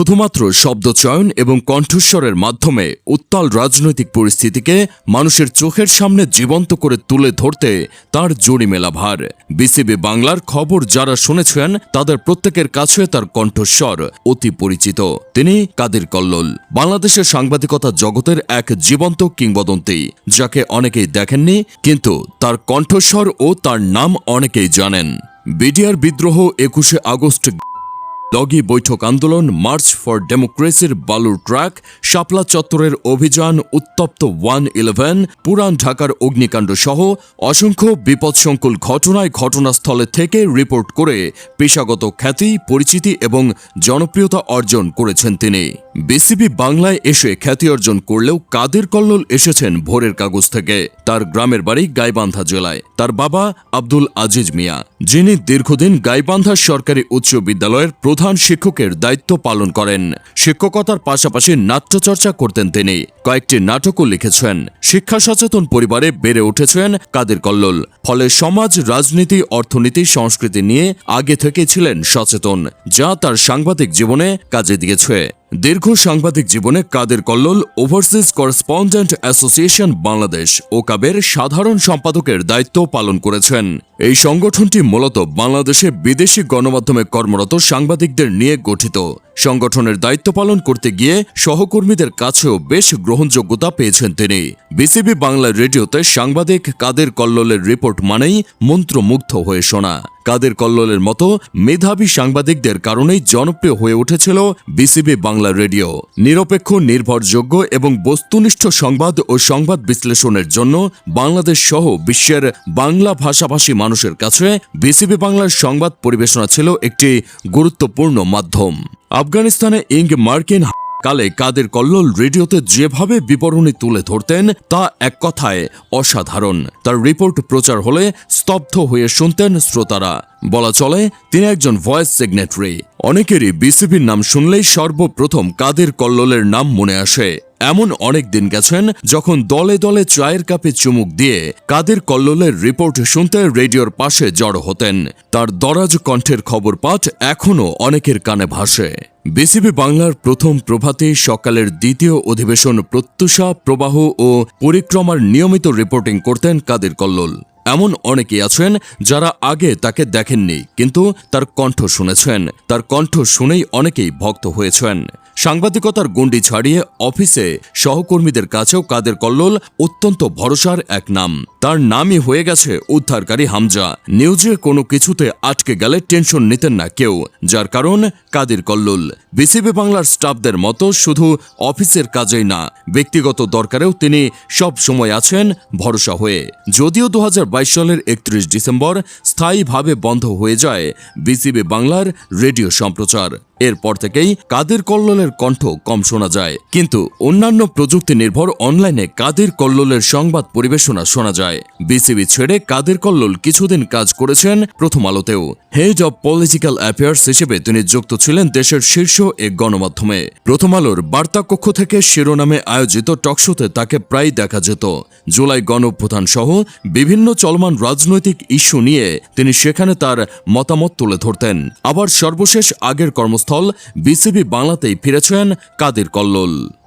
শুধুমাত্র শব্দচয়ন এবং কণ্ঠস্বরের মাধ্যমে উত্তাল রাজনৈতিক পরিস্থিতিকে মানুষের চোখের সামনে জীবন্ত করে তুলে ধরতে তার জড়িমেলা ভার। বিসিবি বাংলার খবর যারা শুনেছেন, তাদের প্রত্যেকের কাছে তার কণ্ঠস্বর অতি পরিচিত। তিনি কাদের কল্লোল। বাংলাদেশের সাংবাদিকতা জগতের এক জীবন্ত কিংবদন্তি, যাকে অনেকেই দেখেননি, কিন্তু তার কণ্ঠস্বর ও তার নাম অনেকেই জানেন। বিডিআর বিদ্রোহ একুশে আগস্ট লগি বৈঠক আন্দোলন, মার্চ ফর ডেমোক্রেসির বালুর ট্র্যাক শাপলা চত্বরের অভিযান উত্তপ্ত ওয়ান ইলেভেন, পুরান ঢাকার অগ্নিকাণ্ড সহ অসংখ্য বিপদসংকুল ঘটনায় ঘটনাস্থলে থেকে রিপোর্ট করে পেশাগত খ্যাতি, পরিচিতি এবং জনপ্রিয়তা অর্জন করেছেন তিনি। বিসিবি বাংলায় এসে খ্যাতি অর্জন করলেও কাদের কল্লোল এসেছেন ভোরের কাগজ থেকে? তার গ্রামের বাড়ি গাইবান্ধা জেলায়। তার বাবা আব্দুল আজিজ মিয়া, যিনি দীর্ঘদিন গাইবান্ধা সরকারি উচ্চ বিদ্যালয়ের প্রধান শিক্ষকের দায়িত্ব পালন করেন। শিক্ষকতার পাশাপাশি নাট্যচর্চা করতেন তিনি। কয়েকটি নাটকও লিখেছেন। শিক্ষা সচেতন পরিবারে বেড়ে উঠেছেন কাদের কল্লোল। ফলে সমাজ, রাজনীতি, অর্থনীতি, সংস্কৃতি নিয়ে আগে থেকে ছিলেন সচেতন, যা তার সাংবাদিক জীবনে কাজে দিয়েছে। দীর্ঘ সাংবাদিক জীবনে Kader Kallol, overseas correspondent association Bangladesh ও কাবের সাধারণ সম্পাদকের দায়িত্ব পালন করেছেন। এই সংগঠনটি মূলত বাংলাদেশে বিদেশি গণমাধ্যমে কর্মরত সাংবাদিকদের নিয়ে গঠিত। সংগঠনের দায়িত্ব পালন করতে গিয়ে সহকর্মীদের কাছেও বেশ গ্রহণযোগ্যতা পেয়েছেন তিনি। বিসিবি বাংলা রেডিওতে সাংবাদিক কাদের কল্লোলের রিপোর্ট মানেই মন্ত্রমুগ্ধ হয়ে শোনা। কাদের কল্লোলের মতো মেধাবী সাংবাদিকদের কারণেই জনপ্রিয় হয়ে উঠেছিল বিসিবি বাংলা রেডিও। নিরপেক্ষ, নির্ভরযোগ্য এবং বস্তুনিষ্ঠ সংবাদ ও সংবাদ বিশ্লেষণের জন্য বাংলাদেশ সহ বিশ্বের বাংলা ভাষাভাষী মানুষের কাছে বিসিবি বাংলার সংবাদ পরিবেশনা ছিল একটি গুরুত্বপূর্ণ মাধ্যম। আফগানিস্তানে ইং মার্কিন কালে কাদের কল্লোল রেডিওতে যেভাবে বিবরণী তুলে ধরতেন, তা এক কথায় অসাধারণ। তার রিপোর্ট প্রচার হলে স্তব্ধ হয়ে শুনতেন শ্রোতারা। বলা চলে, তিনি একজন ভয়েস সিগনেটরি। অনেকেরই বিসিবির নাম শুনলেই সর্বপ্রথম কাদের কল্লোলের নাম মনে আসে। এমন অনেক দিন গেছেন যখন দলে দলে চায়ের কাপে চুমুক দিয়ে কাদের কল্লোলের রিপোর্ট শুনতে রেডিওর পাশে জড়ো হতেন। তার দরাজ কণ্ঠের খবর পাঠ এখনও অনেকের কানে ভাসে। বিসিবি বাংলার প্রথম প্রভাতে সকালের দ্বিতীয় অধিবেশন প্রত্যুষা, প্রবাহ ও পরিক্রমার নিয়মিত রিপোর্টিং করতেন কাদের কল্লোল। এমন অনেকেই আছেন যারা আগে তাকে দেখেননি, কিন্তু তার কণ্ঠ শুনেছেন। তার কণ্ঠ শুনেই অনেকেই ভক্ত হয়েছেন। সাংবাদিকতার গণ্ডি ছাড়িয়ে অফিসে সহকর্মীদের কাছেও কাদের কল্লোল, অত্যন্ত ভরসার এক নাম। তার নামই হয়ে গেছে উদ্ধারকারী হামজা। নিউজে কোনো কিছুতে আটকে গেলে টেনশন নিতেন না কেউ, যার কারণ কাদের কল্লোল। বিসিবি বাংলার স্টাফদের মতো শুধু অফিসের কাজেই না, ব্যক্তিগত দরকারেও তিনি সব সময় আছেন ভরসা হয়ে। যদিও দু হাজার বাইশ সালের একত্রিশ ডিসেম্বর স্থায়ীভাবে বন্ধ হয়ে যায় বিসিবি বাংলার রেডিও সম্প্রচার। এরপর থেকেই কাদের কল্লোলের কণ্ঠ কম শোনা যায়। কিন্তু অন্যান্য প্রযুক্তি নির্ভর অনলাইনে কাদের কল্লোলের সংবাদ পরিবেশনা শোনা যায়। বিসিবি ছেড়ে কাদের কল্লোল কিছুদিন কাজ করেছেন প্রথম আলোতেও। হেড অব পলিটিক্যাল অ্যাফেয়ার্স হিসেবে তিনি যুক্ত ছিলেন দেশের শীর্ষ এক গণমাধ্যমে। প্রথম আলোর বার্তা কক্ষ থেকে শিরোনামে আয়োজিত টকশোতে তাকে প্রায় দেখা যেত। জুলাই গণপ্রধান সহ বিভিন্ন চলমান রাজনৈতিক ইস্যু নিয়ে তিনি সেখানে তার মতামত তুলে ধরতেন। আবার সর্বশেষ আগের কর্মস্থল বিসিবি বাংলাতেই ফিরেছেন কাদের কল্লোল।